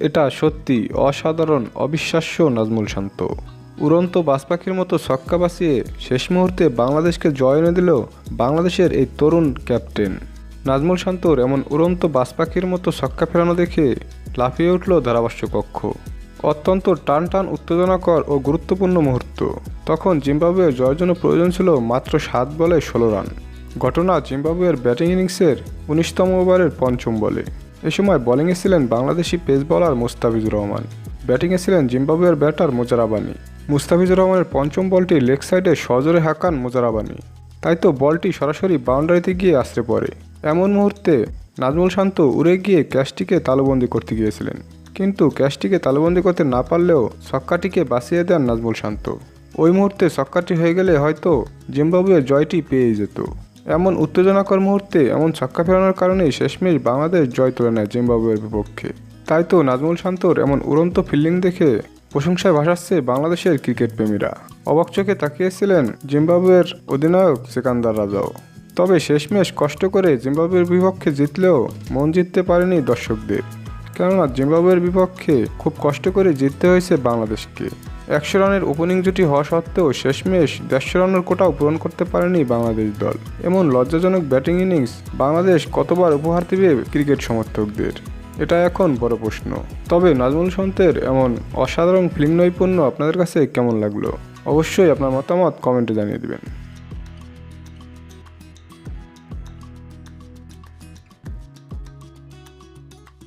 এটা সত্যি অসাধারণ, অবিশ্বাস্য নাজমুল শান্ত। উড়ন্ত বাজ পাখির মতো ছক্কা বাঁচিয়ে শেষ মুহূর্তে বাংলাদেশকে জয় এনে দিল বাংলাদেশের এই তরুণ ক্যাপ্টেন। নাজমুল শান্তর এমন উড়ন্ত বাজ পাখির মতো ছক্কা ফেরানো দেখে লাফিয়ে উঠল ধারাভাষ্য কক্ষ। অত্যন্ত টান টান উত্তেজনাকর ও গুরুত্বপূর্ণ মুহূর্ত। তখন জিম্বাবুয়ের জয়ের জন্য প্রয়োজন ছিল মাত্র সাত বলে ষোলো রান। ঘটনা জিম্বাবুয়ের ব্যাটিং ইনিংসের উনিশতম ওভারের পঞ্চম বলে। এ সময় বোলিংয়ে ছিলেন বাংলাদেশি পেস বলার মুস্তাফিজুর রহমান। ব্যাটিংয়ে ছিলেন জিম্বাবুয়ের ব্যাটার মোজারাবানি মুস্তাফিজুর রহমানের পঞ্চম বলটি লেগ সাইডে সজোরে হাঁকান মোজারাবানি তাই তো বলটি সরাসরি বাউন্ডারিতে গিয়ে আসতে পড়ে। এমন মুহূর্তে নাজমুল শান্ত উড়ে গিয়ে ক্যাচটিকে তালুবন্দি করতে গিয়েছিলেন। কিন্তু ক্যাচটিকে তালুবন্দি করতে না পারলেও ছক্কাটিকে বাঁচিয়ে দেন নাজমুল শান্ত। ওই মুহূর্তে ছক্কাটি হয়ে গেলে হয়তো জিম্বাবুয়ের জয়টি পেয়ে যেত। এমন উত্তেজনাকর মুহূর্তে, এমন ছক্কা ফেরানোর কারণেই শেষমেশ বাংলাদেশ জয় তুলে নেয় জিম্বাবুয়ের বিপক্ষে। তাই তো নাজমুল শান্তর এমন উড়ন্ত ফিল্ডিং দেখে প্রশংসায় ভাসাচ্ছে বাংলাদেশের ক্রিকেট প্রেমীরা অবাক চোখে তাকিয়েছিলেন জিম্বাবুয়ের অধিনায়ক সেকান্দার রাজাও। তবে শেষমেশ কষ্ট করে জিম্বাবুয়ের বিপক্ষে জিতলেও মন জিততে পারেনি দর্শকদের। কেননা জিম্বাবুয়ের বিপক্ষে খুব কষ্ট করে জিততে হয়েছে বাংলাদেশকে। একশো রানের ওপেনিং জুটি হওয়া সত্ত্বেও শেষমেশ দেড়শো রানের কোটাও পূরণ করতে পারেনি বাংলাদেশ দল। এমন লজ্জাজনক ব্যাটিং ইনিংস বাংলাদেশ কতবার উপহার দিবে ক্রিকেট সমর্থকদের? এটা এখন বড় প্রশ্ন। তবে নাজমুল সন্তের এমন অসাধারণ ফিল্ম নৈপুণ্য আপনাদের কাছে কেমন লাগল? অবশ্যই আপনার মতামত কমেন্টে জানিয়ে দিবেন।